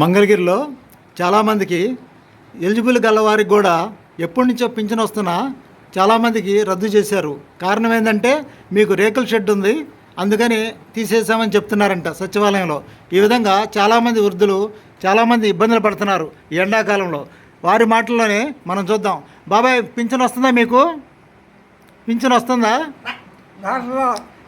మంగళగిరిలో చాలామందికి ఎలిజిబుల్ గల వారికి కూడా ఎప్పటి నుంచో పింఛన్ వస్తున్నా చాలామందికి రద్దు చేశారు. కారణం ఏంటంటే మీకు రేకుల షెడ్ ఉంది అందుకని తీసేసామని చెప్తున్నారంట సచివాలయంలో. ఈ విధంగా చాలామంది వృద్ధులు చాలామంది ఇబ్బందులు పడుతున్నారు ఈ ఎండాకాలంలో. వారి మాటల్లోనే మనం చూద్దాం. బాబాయ్ పింఛన్ వస్తుందా మీకు? పింఛన్ వస్తుందా?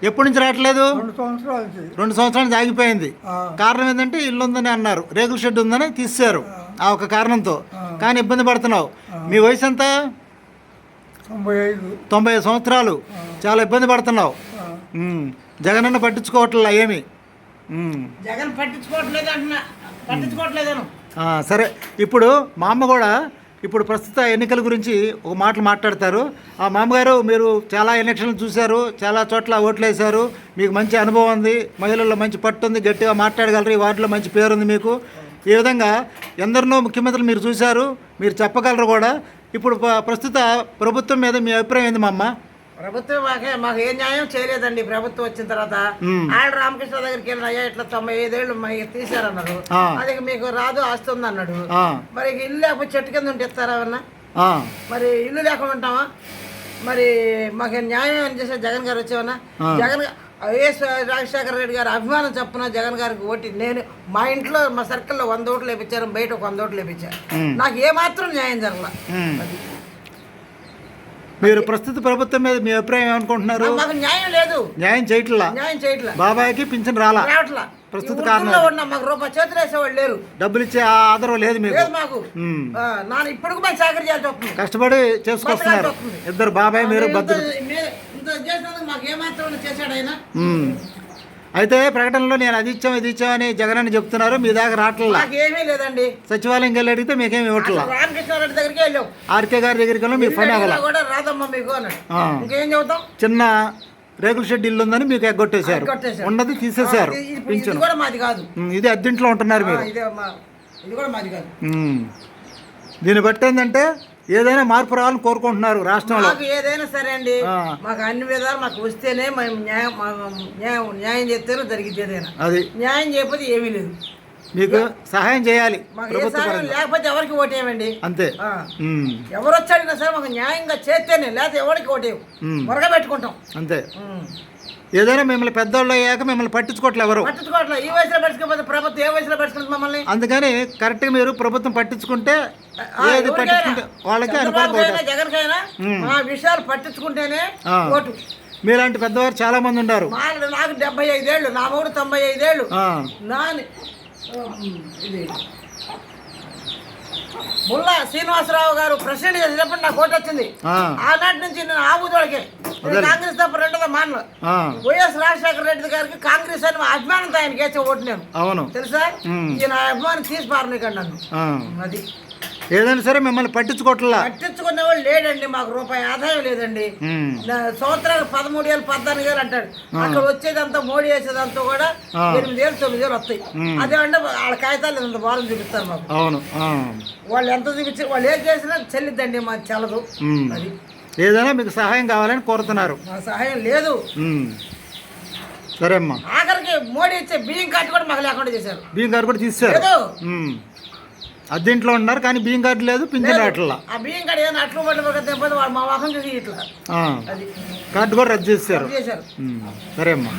ఎప్పటి నుంచి రావట్లేదు? రెండు సంవత్సరాల నుంచి. రెండు సంవత్సరాలు ఆగిపోయింది. కారణం ఏంటంటే ఇల్లు ఉందని అన్నారు. రేకుల షెడ్ ఉందని తీసేశారు. ఆ. ఒక కారణంతో. కానీ ఇబ్బంది పడుతున్నావు. మీ వయసు ఎంత? తొంభై ఐదు. సంవత్సరాలు. చాలా ఇబ్బంది పడుతున్నావు. ఉమ్. జగనన్న పట్టించుకోవట్లే ఏమి. జగన్ పట్టించుకోవట్లేదు అంటున్నా. పట్టించుకోవట్లేదను ఆ, సరే. ఇప్పుడు మా అమ్మ కూడా ఇప్పుడు ప్రస్తుత ఎన్నికల గురించి ఒక మాటలు మాట్లాడతారు. ఆ మామగారు మీరు చాలా ఎలక్షన్లు చూశారు చాలా చోట్ల ఓట్లు వేశారు మీకు మంచి అనుభవం ఉంది మహిళల్లో మంచి పట్టు ఉంది గట్టిగా మాట్లాడగలరు ఈ వార్డులో మంచి పేరు ఉంది మీకు. ఈ విధంగా ఎందరినో ముఖ్యమంత్రులు మీరు చూశారు మీరు చెప్పగలరు కూడా. ఇప్పుడు ప్రస్తుత ప్రభుత్వం మీద మీ అభిప్రాయం ఏంది మా అమ్మ? ప్రభుత్వం మాకే మాకు ఏ న్యాయం చేయలేదండి. ప్రభుత్వం వచ్చిన తర్వాత. ఆడ రామకృష్ణ దగ్గరికి వెళ్ళిన అయ్యా ఇట్లా తొంభై ఐదేళ్ళు తీశారన్నారు. ఆ. అది మీకు రాదు ఆస్తుంది అన్నాడు మరి ఇల్లు లేకపోతే చెట్టు కింద ఉంటే ఇస్తారా మరి ఇల్లు లేకుండా ఉంటామా మరి మాకు న్యాయం ఏమైనా చేసే జగన్ గారు వచ్చేవన్నా. జగన్ వైఎస్ రాజశేఖర రెడ్డి గారు అభిమానం చెప్పున జగన్ గారికి ఓటి నేను మా ఇంట్లో మా సర్కిల్లో వంద ఓట్లు వేపించారు బయట ఒక వంద ఓట్లు వేపించారు. నాకు ఏ మాత్రం న్యాయం జరగల. మీరు ప్రస్తుత ప్రభుత్వం మీద మీ అభిప్రాయం ఏమనుకుంటున్నారు? మాకు న్యాయం లేదు. న్యాయం చేయట్లా? న్యాయం చేయట్లా. బాబాయ్కి పింఛన్ రాలా? రావట్లా. ప్రస్తుత కారణం ఉన్న మాకు రూపాయి చేతులు వేసేవాళ్ళు లేరు. డబ్బులు ఇచ్చే ఆ ఆధారం లేదు మీకు. లేదు మాకు. ఉమ్. ఆ, నాన్న ఇప్పుడు మేము చాకరీ చేయాల్సి వస్తుంది. కష్టపడి చేసుకొస్తున్నారు. ఇద్దరు బాబాయ్ మీరు ఇంత- భద్ర మే- ఇంత చేసినందుకు మాకు ఏమాత్రం చేశాడు ఆయన? ఉమ్. అయితే ప్రకటనలో నేను అది ఇచ్చాం ఇది ఇచ్చాం అని జగన్ అని చెప్తున్నారు మీ దాకా రావట్లా? మాకు ఏమీ లేదండి. సచివాలయం వెళ్ళి అడిగితే మీకేమి ఇవ్వట్లా? రామకృష్ణారెడ్డి దగ్గరికి వెళ్ళాం. ఆర్కే గారి దగ్గరికి వెళ్ళి మీకు పని అవ్వాల? ఇల్లు కూడా రాదమ్మా మీకు అన్నాడు ఆ. ఇంకేం చెబుతాం? చిన్న రేకుల షెడ్ ఇల్లు ఉందని మీకు ఎగ్గొట్టేశారు. ఉన్నది తీసేశారు ఇది- పింఛను. అద్దెంట్లో ఉంటున్నారు మీరు. ఇదే మా- ఇది కూడా మాది కాదు. ఉమ్. దీన్ని బట్టి ఏంటంటే ఏదైనా మార్పు రావాలని కోరుకుంటున్నారు రాష్ట్రంలో. మాకు ఏదైనా సరే అండి. మాకు అన్ని విధాలు మాకు వస్తేనే మేము న్యాయం న్యాయం న్యాయం చేస్తేనే జరిగింది ఏదైనా. అది. న్యాయం చేయకపోతే ఏమీ లేదు. మీకు సహాయం చేయాలి లేకపోతే ఎవరికి ఓటేయమండి? అంతే. ఎవరు వచ్చాడినా సరే మాకు న్యాయంగా చేస్తేనే లేకపోతే ఎవరికి ఓటేవు ఉమ్. త్వరగా పెట్టుకుంటాం అంతే. ఏదైనా మిమ్మల్ని పెద్దోళ్ళు అయ్యాక మిమ్మల్ని పట్టించుకోవట్లే ఎవరు. పట్టించుకోవట్లే. ఈ వయసులో పెట్టుకోకపోతే ప్రభుత్వం ఏ వయసులో పెట్టుకుంటుంది మమ్మల్ని? అందుకని కరెక్ట్గా మీరు ప్రభుత్వం పట్టించుకుంటే ఏది పట్టించుకుంటే వాళ్ళకి ఓటేస్తారు. జగన్కైనా. మా విషయాలు పట్టించుకుంటేనే. ఓటు. మీలాంటి పెద్దవారు చాలా మంది ఉన్నారు నాకు డెబ్బై ఐదేళ్ళు నా మూడు తొంభై ఐదేళ్ళు. ఇది. ముల్లా శ్రీనివాసరావు గారు ప్రెసిడెంట్ చేసినప్పుడు నాకు ఓటు వచ్చింది. ఆ, ఆనాటి నుంచి నేను ఆబుదోడికే. కాంగ్రెస్ తప్ప రెండోదో మానలు ఆ, వైఎస్ రాజశేఖర రెడ్డి గారికి కాంగ్రెస్ అని అభిమానంతో ఆయనకి వేసే ఓటు నేను. అవును. తెలుసా. ఈయన అభిమానం తీసి పారనికండి నన్ను. అది. ఏదైనా సరే మిమ్మల్ని పట్టించుకోవట్లా? పట్టించుకునే వాళ్ళు లేడండి మాకు రూపాయి ఆదాయం లేదండి. సంవత్సరానికి పదమూడు వేలు పద్నాలుగు వేలు అంటాడు. అక్కడ వచ్చేదంతా మోడీ వేసేదంతా కూడా. ఎనిమిది వేలు తొమ్మిది వేలు వస్తాయి. అదేమంటే వాళ్ళ కాగితాలు ఇంత బాగా చూపిస్తారు మాకు. అవును వాళ్ళు ఎంత చూపించి వాళ్ళు ఏం చేసినా చెల్లిద్దండి మాకు చల్లదు. అది. ఏదైనా మీకు సహాయం కావాలని కోరుతున్నారు. సహాయం లేదు. సరే అమ్మా. ఆఖరికి మోడీ ఇచ్చే బియ్యం కార్డు కూడా మాకు లేకుండా చేశారు. బియ్యం కార్డు కూడా ఉమ్. అద్దెంట్లో ఉన్నారు కానీ బియ్యం కార్డు లేదు పింఛన్ రావట్లా ఆ బియ్యం కార్డు ఏదైనా అట్లు పక్క వాళ్ళు మా మొహం చూసి ఇట్లా. కార్డు కూడా రద్దు చేశారు. సరే అమ్మా.